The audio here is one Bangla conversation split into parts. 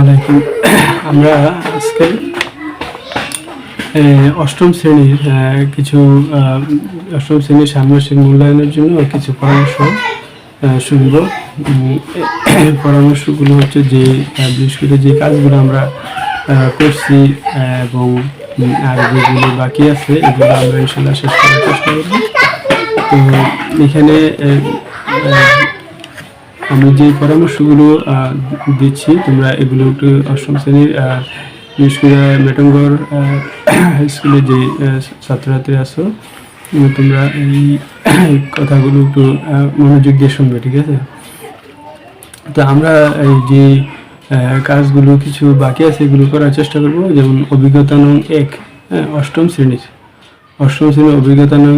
আলাইকুম। আমরা আজকে অষ্টম শ্রেণির কিছু অষ্টম শ্রেণির ষান্মাসিক মূল্যায়নের জন্য কিছু পরামর্শ শুনব। পরামর্শগুলো হচ্ছে যে বিশেষ করে যে কাজগুলো আমরা করছি এবং আর যেগুলো বাকি আছে, এগুলো আমরা ইনশাল্লাহ শেষ করার চেষ্টা করব। তো এখানে আমি যে পরামর্শগুলো দিচ্ছি তোমরা এগুলো একটু অষ্টম শ্রেণির বিশেষ করে মেটঙ্গর হাই স্কুলে যে ছাত্রছাত্রী উম, তোমরা এই কথাগুলো একটু মনোযোগ দিয়ে শুনবে ঠিক আছে? তো আমরা এই যে কাজগুলো কিছু বাকি আছে এগুলো করার চেষ্টা করব যেমন অভিজ্ঞতা নং এক হ্যাঁ, অষ্টম শ্রেণির। অষ্টম শ্রেণির অভিজ্ঞতা নং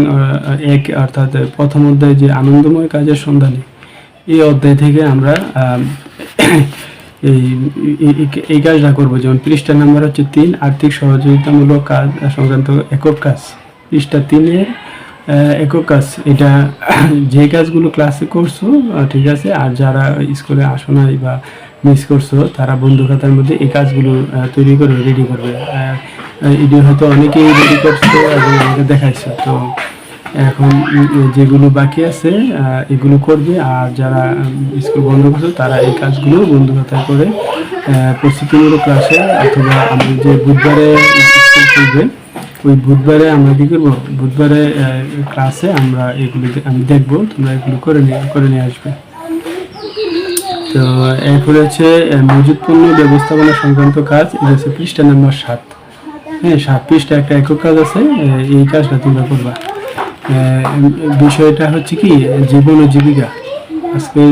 এক অর্থাৎ প্রথম অধ্যায় যে আনন্দময় কাজের সন্ধানে। এই অধ্যায় থেকে আমরা এই কাজটা করব। যেমন পৃষ্ঠা নাম্বার হচ্ছে তিন, আর্থিক সহযোগিতামূলক কাজ সংক্রান্ত একক কাজ। পৃষ্ঠা তিনের একক কাজ। এটা যে কাজগুলো ক্লাসে করছ ঠিক আছে, আর যারা স্কুলে আসো নাই বা মিস করছ, তারা বন্ধু খাতার মধ্যে এই কাজগুলো তৈরি করবে রেডি করবে। এটি হয়তো অনেকেই রেডি করছে এবং আমাকে দেখাইছে, তো এখন যেগুলো বাকি আছে এগুলো করবে। আর যারা স্কুল বন্ধ করছে, তারা এই কাজগুলো বন্ধু খাতায় করে প্রস্তুতিমূলক ক্লাসে অথবা আমি যে বুধবারে স্কুল খুলবে, ওই বুধবারে আমরা কি করব? বুধবারে ক্লাসে আমরা এগুলো আমি দেখব, তোমরা এগুলো করে নিয়ে করে নিয়ে আসবে। তো এরপরে হচ্ছে মজুদ পণ্য ব্যবস্থাপনা সংক্রান্ত কাজ, এটা হচ্ছে পৃষ্ঠা নাম্বার সাত। হ্যাঁ সাত পৃষ্ঠা একটা একক কাজ আছে এই কাজটা তোমরা করবা। বিষয়টা হচ্ছে কি, জীবন ও জীবিকা। আজকে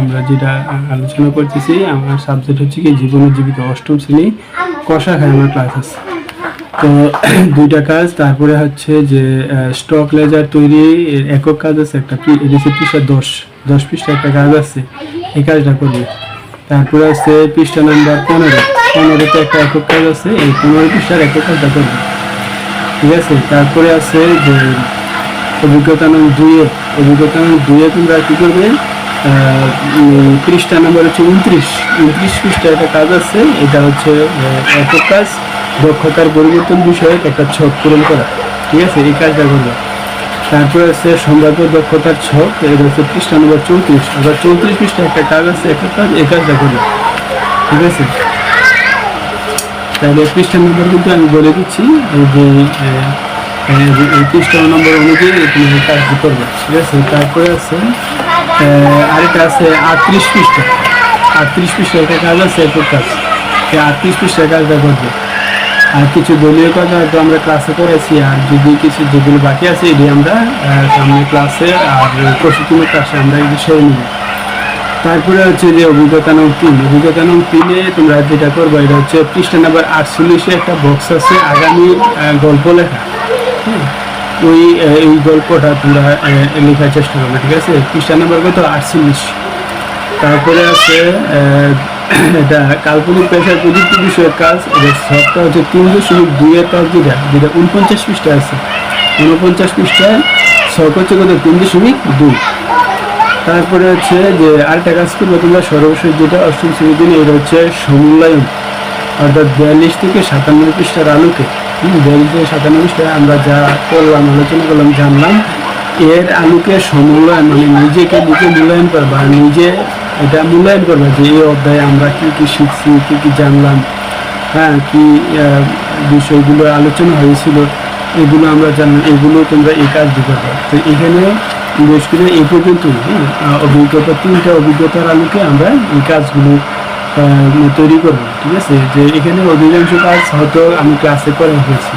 আমরা যেটা আলোচনা করতেছি, আমার সাবজেক্ট হচ্ছে কি, জীবন ও জীবিকা, অষ্টম শ্রেণি কষা খায় আমার ক্লাস আছে তো, দুইটা কাজ, তারপরে হচ্ছে যে স্টক লেজার তৈরি একক কাজ আছে, একটা এটা পৃষ্ঠা দশ দশ পৃষ্ঠা একটা কাজ আছে, এই কাজটা করবে তারপরে আছে পৃষ্ঠা নাম্বার পনেরো, পনেরোতে একটা একক কাজ আছে, এই পনেরো পৃষ্ঠার একক কাজটা করবে ঠিক আছে? তারপরে আছে যে অভিজ্ঞতা নং দুইয়ে। অভিজ্ঞতা নং দুইয়ে তোমরা কি করবে? পৃষ্ঠা নাম্বার হচ্ছে উনত্রিশ। উনত্রিশ পৃষ্ঠা একটা কাজ আছে, এটা হচ্ছে একক কাজ, দক্ষতার পরিবর্তন বিষয়ক একটা ছক পূরণ করা। ঠিক আছে? এই কাজটা করবে। তারপরে আছে সম্ভাব্য দক্ষতার ছক, এটা হচ্ছে পৃষ্ঠা নম্বর চৌত্রিশ। আবার চৌত্রিশ পৃষ্ঠা একটা কাজ আছে একটা কাজ, এই কাজটা করবে। ঠিক আছে? তাহলে পৃষ্ঠা নম্বর কিন্তু আমি বলে দিচ্ছি যে পৃষ্ঠা নম্বর অনুযায়ী তুমি কাজটি করবে, ঠিক আছে? তারপরে আছে আরেকটা আছে আটত্রিশ পৃষ্ঠা। আটত্রিশ পৃষ্ঠা একটা কাজ আছে একক কাজ। সেই আটত্রিশ পৃষ্ঠার কাজটা করবে। আর কিছু দলীয় কথা হয়তো আমরা ক্লাসে করেছি আর যদি কিছু যেগুলো বাকি আছে এটি আমরা সামনে ক্লাসে আর প্রশিক্ষণের ক্লাসে আমরা এই বিষয়ে নিব। তারপরে হচ্ছে যে অভিজ্ঞতা নং তিন। অভিজ্ঞতা নং তিনে তোমরা যেটা করব, এটা হচ্ছে পৃষ্ঠা নাম্বার আটচল্লিশে একটা বক্স আছে আগামী গল্প লেখা। ওই এই গল্পটা তোমরা লেখার চেষ্টা করবে, ঠিক আছে? পৃষ্ঠা নাম্বার কত? আটচল্লিশ। তারপরে আছে এটা কাল্পনিক পেশার প্রযুক্তি বিষয়ক কাজ, এটা সবটা হচ্ছে তিন দশমিক দুইয়ের কাজ যেটা যেটা উনপঞ্চাশ পৃষ্ঠা আছে। উনপঞ্চাশ পৃষ্ঠায় ছক হচ্ছে কত? তিন দশমিক দুই। তারপরে হচ্ছে যে আরেকটা কাজ করবে তোমরা সর্বশেষ যেটা অষ্টম শ্রেণির দিনে, এটা হচ্ছে সমূল্যায়ন অর্থাৎ বিয়াল্লিশ থেকে সাতান্ন পৃষ্ঠার আলোকে বিয়াল্লিশ থেকে সাতান্ন পৃষ্ঠায় আমরা যা করলাম, আলোচনা করলাম, জানলাম, এর আলোকে সমূল্যায়ন মানে নিজেকে নিজে মূল্যায়ন করবা নিজে এটা মূল্যায়ন করবা যে এই অধ্যায়ে আমরা কী কী শিখছি, কী কী জানলাম হ্যাঁ কী বিষয়গুলো আলোচনা হয়েছিল, এগুলো আমরা জানলাম, এগুলো তোমরা এই কাজ দিতে পারো তো এখানে বিশেষ করে এই পর্যন্তই হ্যাঁ? অভিজ্ঞতা, তিনটা অভিজ্ঞতার আলোকে আমরা এই কাজগুলো তৈরি করব, ঠিক আছে? যে এখানে অধিকাংশ কাজ হয়তো আমি ক্লাসে করে হয়েছি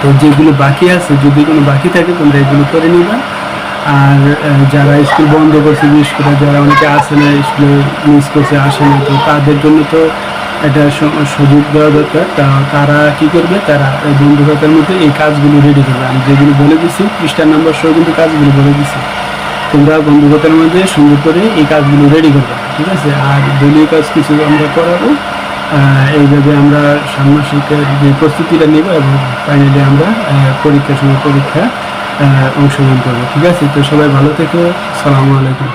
তো যেগুলো বাকি আছে, যদি কোনো বাকি থাকে, তোমরা এগুলো করে নিবা। আর যারা স্কুল বন্ধ করছে, বিশেষ করে যারা অনেকে আসে না, স্কুলে মিস করছে, আসে না, তো তাদের জন্য তো এটা সুযোগ দেওয়া দরকার তারা কি করবে? তারা এই বন্ধুকতার মধ্যে এই কাজগুলো রেডি করবে। আমি যেগুলো বলে দিচ্ছি পৃষ্ঠার নাম্বার সহ কিন্তু কাজগুলো বলে দিচ্ছি তোমরা বন্ধুকতার মধ্যে সুন্দর করে এই কাজগুলো রেডি করবে, ঠিক আছে? আর দলীয় কাজ কিছু আমরা করাবো। এইভাবে আমরা ষান্মাসিকের যে প্রস্তুতিটা নেব এবং ফাইনালি আমরা পরীক্ষার সময় পরীক্ষা অংশগ্রহণ করব, ঠিক আছে? তো সবাই ভালো থেকো। সালামু আলাইকুম।